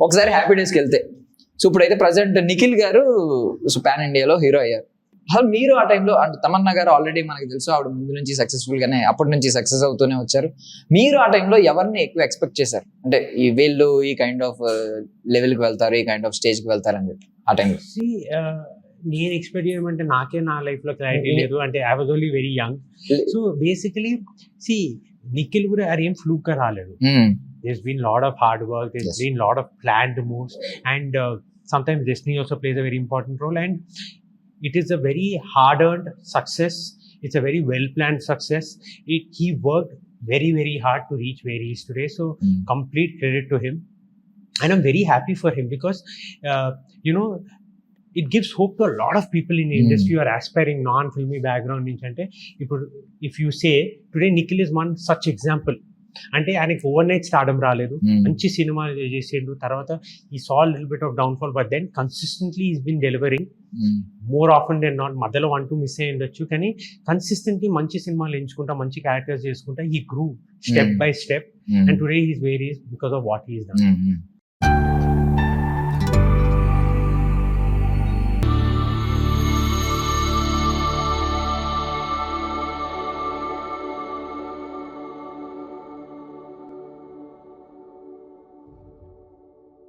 ఒకసారి హ్యాపీ డేస్కి వెళ్తే. సో ఇప్పుడైతే ప్రజెంట్ నిఖిల్ గారు సో పాన్ ఇండియాలో హీరో అయ్యారు. అసలు మీరు ఆ టైంలో అంటే తమన్నా గారు ఆల్రెడీ మనకి తెలుసు ఆవిడ ముందు నుంచి సక్సెస్ఫుల్ గానే అప్పటి నుంచి సక్సెస్ అవుతూనే వచ్చారు. మీరు ఆ టైంలో ఎవరిని ఎక్కువ ఎక్స్పెక్ట్ చేశారు? అంటే ఈ వీళ్ళు ఈ కైండ్ ఆఫ్ లెవెల్కి వెళ్తారు ఈ కైండ్ ఆఫ్ స్టేజ్కి వెళ్తారు అని చెప్పి ఆ టైంలో uh, నేను ఎక్స్పెక్ట్ చేయమంటే నాకే నా లైఫ్లో క్లారిటీ నే- లేదు. అంటే I was only very young so basically see Nikhil కూడా అది ఏం ఫ్లూక్ రాలేదు. there's been a lot of hard work There's yes. been a lot of planned moves and uh, sometimes destiny also plays a very important role and it is a very hard earned success it's a very well planned success it, he worked very very hard to reach where he is today so mm. complete credit to him and i'm very happy for him because uh, you know it gives hope to a lot of people in the mm. industry who are aspiring non-filmy background in Chante. If you say, today Nikhil is one such example. అంటే ఆయనకి over night stardom రాలేదు. మంచి cinema చేసిండు. తర్వాత ఈ సాల్ little bit of down fall but then consistently is been delivering more often than not మధ్యలో one two miss అయ్యి ఉండొచ్చు. కానీ కన్సిస్టెంట్లీ మంచి సినిమాలు ఎంచుకుంటా మంచి క్యారెక్టర్స్ చేసుకుంటా ఈ గ్రూ step Hmm. By step and today is where is because of what is done.